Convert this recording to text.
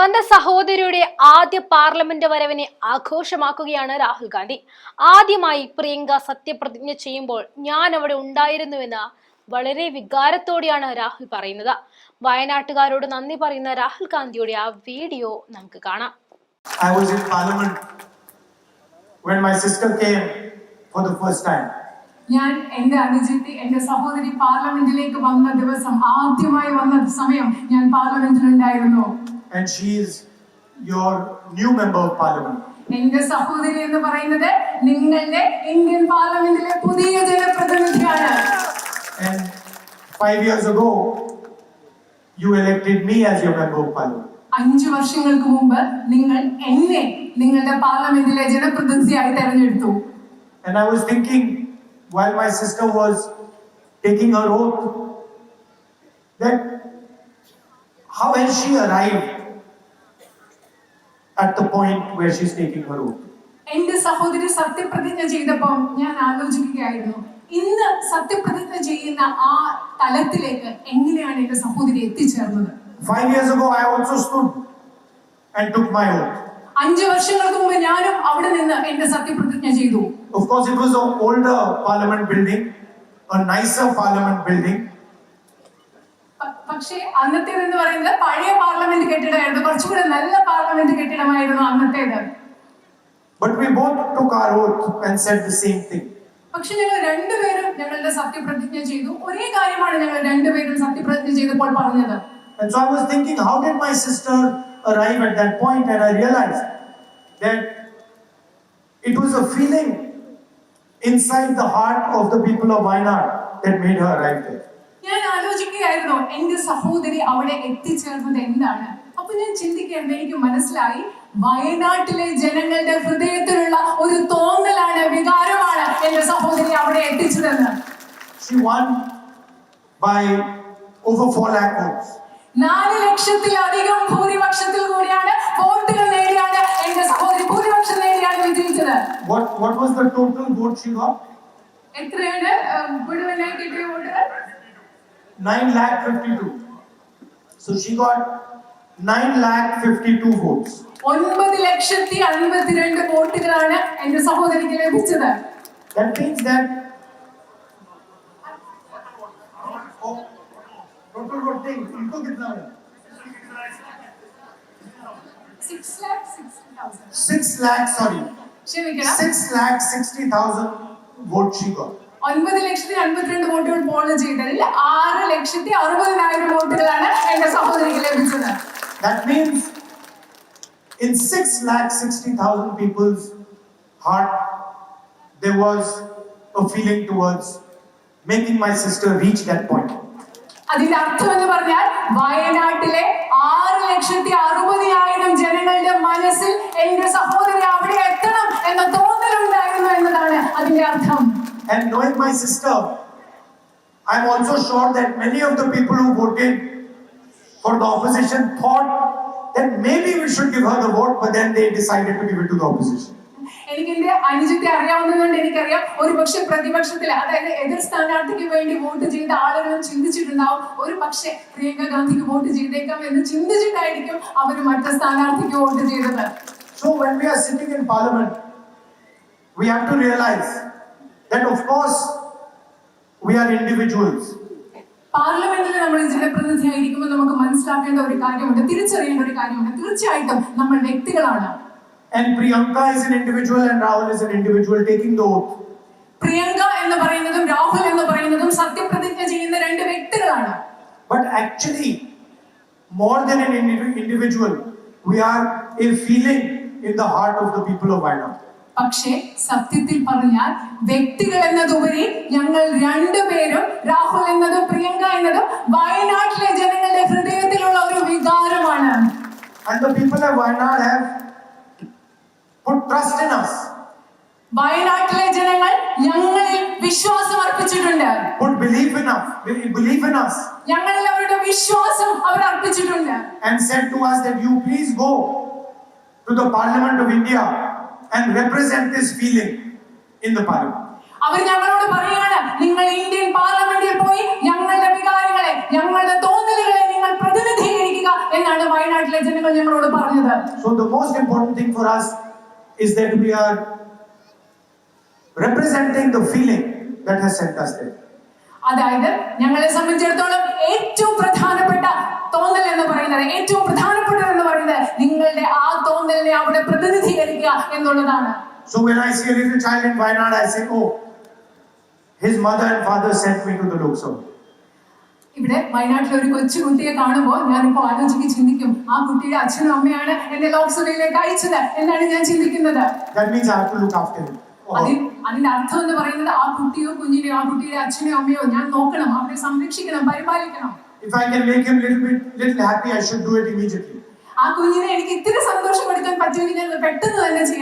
തന്റെ സഹോദരിയുടെ ആദ്യ പാർലമെന്റ് വരവിനെ ആഘോഷമാക്കുകയാണ് രാഹുൽ ഗാന്ധി. ആദ്യമായി പ്രിയങ്ക സത്യപ്രതിജ്ഞ ചെയ്യുമ്പോൾ ഞാൻ അവിടെ ഉണ്ടായിരുന്നുവെന്ന് വളരെ വികാരത്തോടെയാണ് രാഹുൽ പറയുന്നത്. വയനാട്ടുകാരോട് നന്ദി പറയുന്ന രാഹുൽ ഗാന്ധിയുടെ ആ വീഡിയോ നമുക്ക് കാണാം. I was in Parliament when my sister came for the first time. ഞാൻ എന്റെ അനുജത്തി എന്റെ സഹോദരി പാർലമെന്റിലേക്ക് വന്ന ദിവസം ആദ്യമായി വന്ന സമയം ഞാൻ പാർലമെന്റിലുണ്ടായിരുന്നു. And she is your new member of Parliament. എന്റെ സഹോദരി എന്ന് പറയുന്നത് നിങ്ങളുടെ ഇന്ത്യൻ പാർലമെന്റിലെ പുതിയ ജനപ്രതിനിധിയാണ് And five years ago, you elected me as your member of Parliament. അഞ്ചു വർഷങ്ങൾക്ക് മുമ്പ് നിങ്ങൾ എന്നെ നിങ്ങളുടെ പാർലമെന്റിലെ ജനപ്രതിനിധിയായി തെരഞ്ഞെടുത്തു And I was thinking, while my sister was taking her oath, that how has she arrived at the point where she's taking her oath? എന്റെ സഹോദരി സത്യപ്രതിജ്ഞ ചെയ്തപ്പോൾ ഞാൻ ആലോചിക്കുകയായിരുന്നു ഇന്ന് സത്യപ്രതിജ്ഞ ചെയ്യുന്ന ആ തലത്തിലേക്ക് എങ്ങനെയാണ് എന്റെ സഹോദരി എത്തിച്ചേർന്നത് Five years ago, I also stood and took my oath. അഞ്ചു വർഷങ്ങൾക്ക് മുമ്പ് ഞാനും അവിടെ നിന്ന് എന്റെ സത്യപ്രതിജ്ഞ ചെയ്തു Of course, it was an older parliament building, a nicer parliament building, പക്ഷേ അന്നത്തേത് എന്ന് പറയുന്നത് പഴയ പാർലമെന്റ് കെട്ടിടമായിരുന്നു കുറച്ചുകൂടെ നല്ല പാർലമെന്റ് കെട്ടിടമായിരുന്നു അന്നത്തേത് but we both took our oath and said the same thing. പക്ഷെ ഞങ്ങൾ രണ്ടുപേരും ഞങ്ങളുടെ സത്യപ്രതിജ്ഞ ചെയ്തു ഒരേ കാര്യമാണ് ഞങ്ങൾ രണ്ടുപേരും സത്യപ്രതിജ്ഞ ചെയ്തപ്പോൾ പറഞ്ഞത് And so I was thinking, how did my sister arrive at that point? And I realized that it was a feeling inside the heart of the people of Wayanad that made her arrive there. ആലോചിക്കുകയായിരുന്നു എന്റെ സഹോദരി അവിടെ എത്തിച്ചേർന്നത് എന്താണ്? അപ്പൊ ഞാൻ ചിന്തിക്കേണ്ട എനിക്ക് മനസ്സിലായി വയനാട്ടിലെ ജനങ്ങളുടെ ഹൃദയത്തിലുള്ള ഒരു തോന്നലാണ് വികാരമാണ് എന്റെ സഹോദരി അവിടെ എത്തിച്ചതെന്ന്. She won by over 4 lakh votes. നാല് ലക്ഷത്തിലധികം ഭൂരിപക്ഷത്തിൽ കൂടിയാണ് വോട്ടുകൾ നേടിയാണ് എന്റെ സഹോദരി ഭൂരിപക്ഷം നേടിയാണ് വിജയിച്ചത്. What, what was the total vote she got? എത്രയാണ്? മുഴുവനായി കിട്ടിയ വോട്ടുകൾ 9 lakh 52. So she got 9 lakh 52 votes. ഒൻപത് ലക്ഷത്തി അൻപത്തിരണ്ട് വോട്ടുകളാണ് എന്റെ സഹോദരിക്ക് ലഭിച്ചത് That means that. Oh, total vote thing, इनको कितना है? Six lakh sixty thousand Six lakh, sorry, ക്ഷമിക്കണം six lakh sixty thousand votes she got. ഒൻപത് ലക്ഷത്തി അൻപത്തിരണ്ട് വോട്ടുകൾ പോൾ ചെയ്തതിൽ ആറ് ലക്ഷത്തി അറുപതിനായിരം വോട്ടുകളാണ് എന്റെ സഹോദരിക്ക് ലഭിച്ചത് That means in six lakh sixty thousand people's heart, there was a feeling towards making my sister reach that point. അതിന്റെ അർത്ഥം എന്ന് പറഞ്ഞാൽ വയനാട്ടിലെ ആറ് ലക്ഷത്തി അറുപതിനായിരം ജനങ്ങളുടെ മനസ്സിൽ എന്റെ സഹോദരി അവിടെ എത്തണം എന്ന തോന്നലുണ്ടായിരുന്നു എന്നതാണ് അതിന്റെ അർത്ഥം And knowing my sister, I'm also sure that many of the people who voted for the opposition thought that maybe we should give her the vote, but then they decided to give it to the opposition. എനിക്ക് എന്റെ അനുജത്തെ അറിയാവുന്നതുകൊണ്ട് എനിക്കറിയാം ഒരു പക്ഷെ പ്രതിപക്ഷത്തിൽ അതായത് എതിർ സ്ഥാനാർത്ഥിക്ക് വേണ്ടി vote ചെയ്ത ആളുകളും ചിന്തിച്ചിട്ടുണ്ടാവും ഒരു പക്ഷേ പ്രിയങ്ക ഗാന്ധിക്ക് വോട്ട് ചെയ്തേക്കാം എന്ന് ചിന്തിച്ചിട്ടായിരിക്കും അവർ മറ്റു സ്ഥാനാർത്ഥിക്ക് വോട്ട് ചെയ്തത് So when we are sitting in parliament, we have to realize that of course we are individuals. പാർലമെന്റിൽ നമ്മൾ ജനപ്രതിനിധിയായിരിക്കുമ്പോൾ നമുക്ക് മനസ്സിലാക്കേണ്ട ഒരു കാര്യമുണ്ട് തിരിച്ചറിയേണ്ട ഒരു കാര്യമുണ്ട് തീർച്ചയായിട്ടും നമ്മൾ വ്യക്തികളാണ് And Priyanka is an individual and Rahul is an individual taking the oath. Priyanka എന്ന് പറയുന്നതും രാഹുൽ എന്ന് പറയുന്നതും സത്യപ്രതിജ്ഞ ചെയ്യുന്ന രണ്ട് വ്യക്തികളാണ് But actually, more than an indi- individual, we are a feeling in the heart of the people of Wayanad. പക്ഷേ സത്യത്തിൽ പറഞ്ഞാൽ വ്യക്തികൾ എന്നതുപരി ഞങ്ങൾ രണ്ടുപേരും രാഹുൽ എന്നതും പ്രിയങ്ക എന്നതും വയനാട്ടിലെ ജനങ്ങളുടെ ഹൃദയത്തിലുള്ള ഒരു വികാരമാണ്. And the people have put trust in us, വയനാട്ടിലെ ജനങ്ങൾ ഞങ്ങളിൽ വിശ്വാസം അർപ്പിച്ചിട്ടുണ്ട്. ഞങ്ങളിൽ അവരുടെ വിശ്വാസം അവർ അർപ്പിച്ചിട്ടുണ്ട്. And said to us that you please go to the Parliament of India. and represent this feeling in the Parliament. അവർ ഞങ്ങളോട് പറയാണ് നിങ്ങൾ ഇന്ത്യൻ പാർലമെന്റിൽ പോയി ഞങ്ങളുടെ വികാരങ്ങളെ ഞങ്ങളുടെ തോന്നലുകളെ നിങ്ങൾ പ്രതിനിധീകരിക്കുക എന്നാണ് വയനാട്ടിലെ ജനങ്ങൾ വചനങ്ങൾ ഞങ്ങളോട് പറഞ്ഞത് So the most important thing for us is that we are representing the feeling that has sent us there. അതായത് ഞങ്ങളെ സംബന്ധിച്ചിടത്തോളം ഏറ്റവും പ്രധാനപ്പെട്ട തോന്നൽ എന്ന് പറയുന്നത് ഏറ്റവും പ്രധാനപ്പെട്ടത് എന്ന് പറയുന്നത് നിങ്ങളുടെ ആ തോന്നലിനെ അവിടെ പ്രതിനിധീകരിക്കുക എന്നുള്ളതാണ് So when I see a little child in Wayanad, I say, oh, his mother and father sent me to the Lok Sabha. ഇവിടെ വയനാട്ടിലെ ഒരു കൊച്ചു കുട്ടിയെ കാണുമ്പോൾ ഞാനിപ്പോ ആലോചിക്ക് ചിന്തിക്കും ആ കുട്ടിയുടെ അച്ഛനും അമ്മയാണ് എന്നെ ലോക്സഭയിലേക്ക് അയച്ചത് എന്നാണ് ഞാൻ ചിന്തിക്കുന്നത് That means I have to look after him. അതിന്റെ അർത്ഥം എന്ന് പറയുന്നത് ആ കുട്ടിയോ കുഞ്ഞിനെയോ ആ കുട്ടിയുടെ അച്ഛനെയോ അമ്മയോ ഞാൻ നോക്കണം അവരെ സംരക്ഷിക്കണം പരിപാലിക്കണം If I can make him little bit little happy, I should do it immediately. ആ കുഞ്ഞിനെ എനിക്ക് ഇത്തിരി സന്തോഷം കൊടുക്കാൻ പറ്റുമെങ്കിൽ ഞാൻ പെട്ടെന്ന് തന്നെ ചെയ്യണം